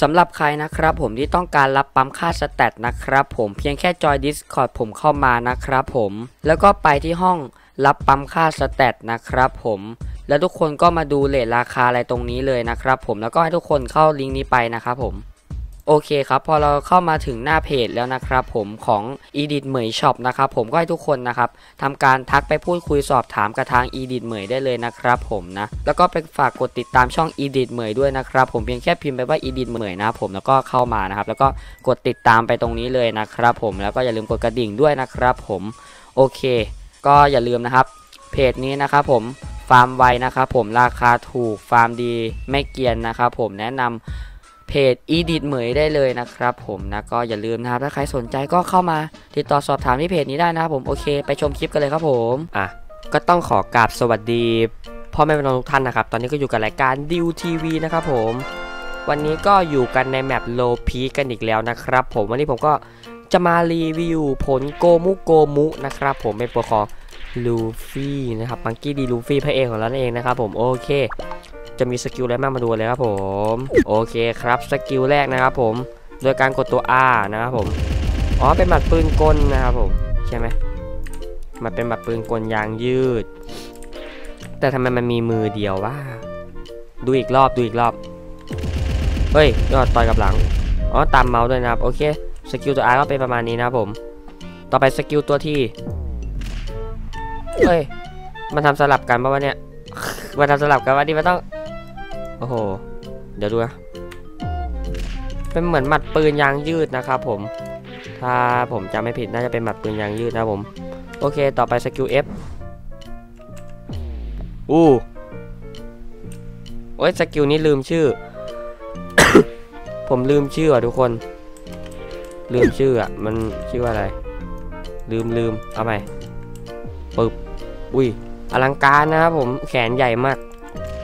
สำหรับใครนะครับผมที่ต้องการรับปั๊มค่าสแตทนะครับผมเพียงแค่จอย Discord ผมเข้ามานะครับผมแล้วก็ไปที่ห้องรับปั๊มค่าสแตทนะครับผมแล้วทุกคนก็มาดูเลทราคาอะไรตรงนี้เลยนะครับผมแล้วก็ให้ทุกคนเข้าลิงก์นี้ไปนะครับผม โอเคครับ พอเราเข้ามาถึงหน้าเพจแล้วนะครับ ผมของ Edit เหมยช็อปนะครับผมก็ให้ทุกคนนะครับทำการทักไปพูดคุยสอบถามกับทาง Edit เหมยได้เลยนะครับผมนะแล้วก็ไปฝากกดติดตามช่อง Edit เหมยด้วยนะครับผมเพียงแค่พิมพ์ไปว่า Edit เหมยนะผมแล้วก็เข้ามานะครับแล้วก็กดติดตามไปตรงนี้เลยนะครับผมแล้วก็อย่าลืมกดกระดิ่งด้วยนะครับผมโอเค ก็อย่าลืมนะครับเพจนี้นะครับผมฟาร์มไวนะครับผมราคาถูกฟาร์มดีไม่เกียนนะครับผมแนะนำ เพจ Edit เหมยได้เลยนะครับผมนะก็อย่าลืมนะครับถ้าใครสนใจก็เข้ามา ติดต่อสอบถามที่เพจนี้ได้นะครับผมโอเคไปชมคลิปกันเลยครับผมอะก็ต้องขอกราบสวัสดีพ่อแม่พี่น้องทุกท่านนะครับตอนนี้ก็อยู่กับรายการดิวทีวีนะครับผมวันนี้ก็อยู่กันในแมปโลพีกันอีกแล้วนะครับผมวันนี้ผมก็จะมารีวิวผลโกมุโกมุนะครับผมเป็นตัวของลูฟี่นะครับมังกี้ดีลูฟี่พระเอกของเราเองนะครับผมโอเค จะมีสกิลอะไรบ้างมาดูเลยครับผมโอเคครับสกิลแรกนะครับผมโดยการกดตัว R นะครับผมอ๋อเป็นหมัดปืนกลนะครับผมใช่ไหมมันเป็นหมัดปืนกลยางยืด แต่ทำไมมันมีมือเดียววะดูอีกรอบดูอีกรอบเฮ้ยยอดต่อยกับหลังอ๋อตามเมาส์ด้วยนะครับโอเคสกิลตัว R ก็เป็นประมาณนี้นะครับผม ต่อไปสกิลตัวที่เฮ้ยมันทำสลับกันปะวะเนี่ยมันทำสลับกันวะนี่มันต้อง โอ้โห เดี๋ยวดูนะ เป็นเหมือนหมัดปืนยางยืดนะครับผม ถ้าผมจำไม่ผิดน่าจะเป็นหมัดปืนยางยืดนะผม โอเค ต่อไปสกิล F อู้โอ้ยสกิลนี้ลืมชื่อ ผมลืมชื่ออะทุกคน ลืมชื่ออะ มันชื่อว่าอะไร ลืมลืมเอาใหม่ปึ๊บ อุ้ยอลังการนะครับผม แขนใหญ่มาก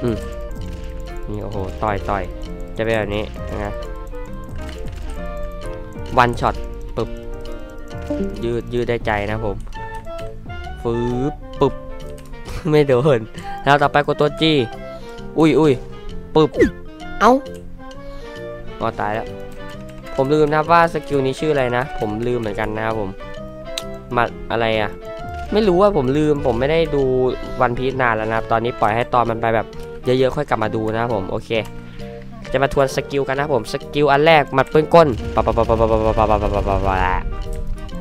อืม นี่โอ้โหต่อยต่อยจะเป็นแบบนี้นะวันช็อตปึ๊บยืดยืดได้ใจนะผมฟืบปึ๊บไม่โดนแล้วต่อไปกดตัวจีอุ้ยอุ้ยปึ๊บเอ้าอ๋อตายแล้วผมลืมนะว่าสกิลนี้ชื่ออะไรนะ ผมลืมเหมือนกันนะครับผมมาอะไรอะไม่รู้ว่าผมลืมผมไม่ได้ดูวันพีชนานแล้วนะตอนนี้ปล่อยให้ตอนมันไปแบบ เยอะๆค่อยกลับมาดูนะผมโอเค จะมาทวนสกิลกันนะผมสกิลอันแรกหมัดปืนก้นปะปะปะปะปะปะปะปะปะปะปะปะ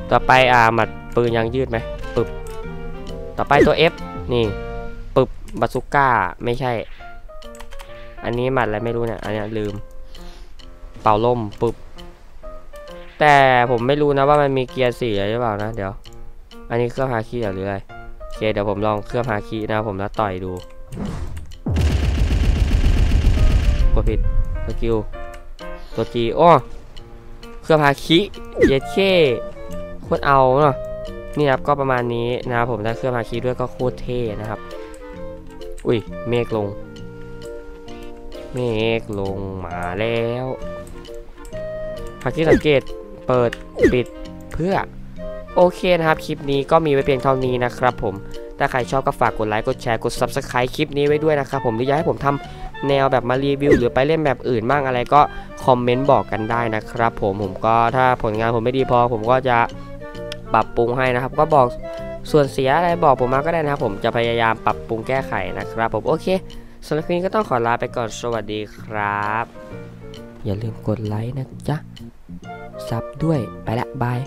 ต่อไปอ่าหมัดปืนยังยืดไหมปึบต่อไปตัว F นี่ปึบบาซูก้าไม่ใช่ อันนี้หมัดอะไรไม่รู้เนี่ยอันนี้ลืม เป่าล่มปึบแต่ผมไม่รู้นะว่ามันมีเกียร์สี่หรือเปล่านะเดี๋ยว อันนี้เครื่องฮาคิหรืออะไรโอเคเดี๋ยวผมลองเครื่องฮาคินะผมแล้วต่อยดู ดผิดสกิลตัวจีโอ้เครื่องฮาคิเยดเคโคตรเอาเนาะนี่ครับก็ประมาณนี้นะครับผมได้เครื่องฮาคิด้วยก็โคตรเท่นะครับ อุ้ยเมฆลง เมฆลงมาแล้วฮาคิสังเกตเปิดปิดเพื่อโอเคนะครับ คลิปนี้ก็มีไว้เพียงเท่านี้นะครับผมถ้าใครชอบก็ฝากกดไลค์กดแชร์กด Subscribe คลิปนี้ไว้ด้วยนะครับผมหรืออยากให้ผมทำ แนวแบบมารีวิว หรือไปเล่นแบบอื่นบ้างอะไรก็คอมเมนต์บอกกันได้นะครับผมผมก็ถ้าผลงานผมไม่ดีพอ ผมก็จะปรับปรุงให้นะครับ ก็บอกส่วนเสียอะไรบอกผมมาก็ได้นะครับผมจะพยายามปรับปรุงแก้ไขนะครับ ผมโอเคสำหรับคลิปนี้ก็ต้องขอลาไปก่อนสวัสดีครับ อย่าลืมกดไลค์นะจ๊ะซับด้วยไปละบาย